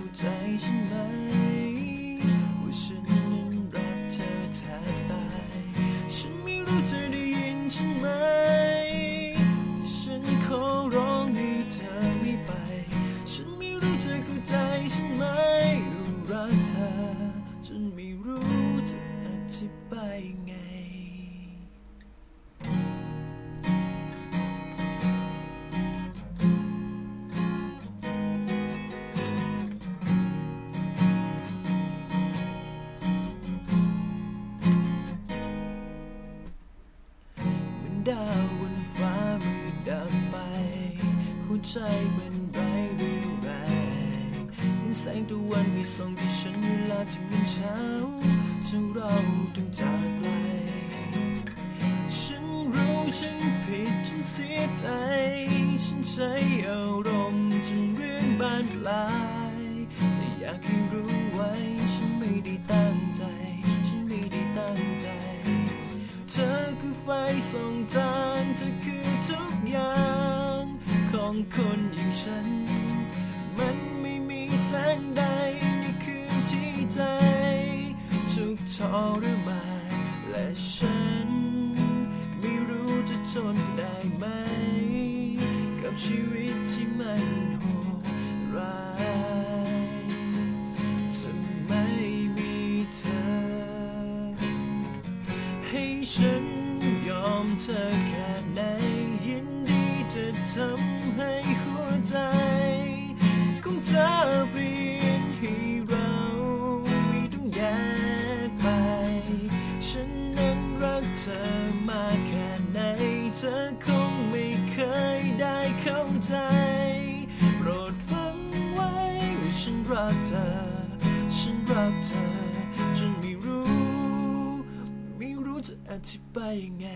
เข้าใจฉันไหม ว่าฉันนั้นรักเธอแทบตาย ฉันไม่รู้เธอได้ยินฉันไหม ดาวบนฟ้ามืดดับไป หัวใจมันไร้เรี่ยวแรงเห็นแสงตะวันมีส่องที่ฉันเวลาที่มันเช้าถึงเราต้องจากไกล ฉันรู้ฉันผิดฉันเสียใจ ฉันใช้อารมณ์จนเรื่องบานปลายแต่อยากให้รู้ไว้ฉันไม่ได้ตั้ง คนอย่างฉัน มันไม่มีแสงใดในคืนที่ใจทุกทรมานและฉัน ไม่รู้จะทนได้ไหม กับชีวิตที่มันโหดร้ายจะไม่มีเธอ ให้ฉันยอมเธอแค่ไหนยินดี จะทำให้หัวใจของเธอเปลี่ยนให้เราไม่ต้องแยกไป ฉันนั้นรักเธอมากแค่ไหน เธอคงไม่เคยได้เข้าใจ โปรดฟังไว้ว่าฉันรักเธอ ฉันรักเธอ ฉันไม่รู้ ไม่รู้จะอธิบายยังไง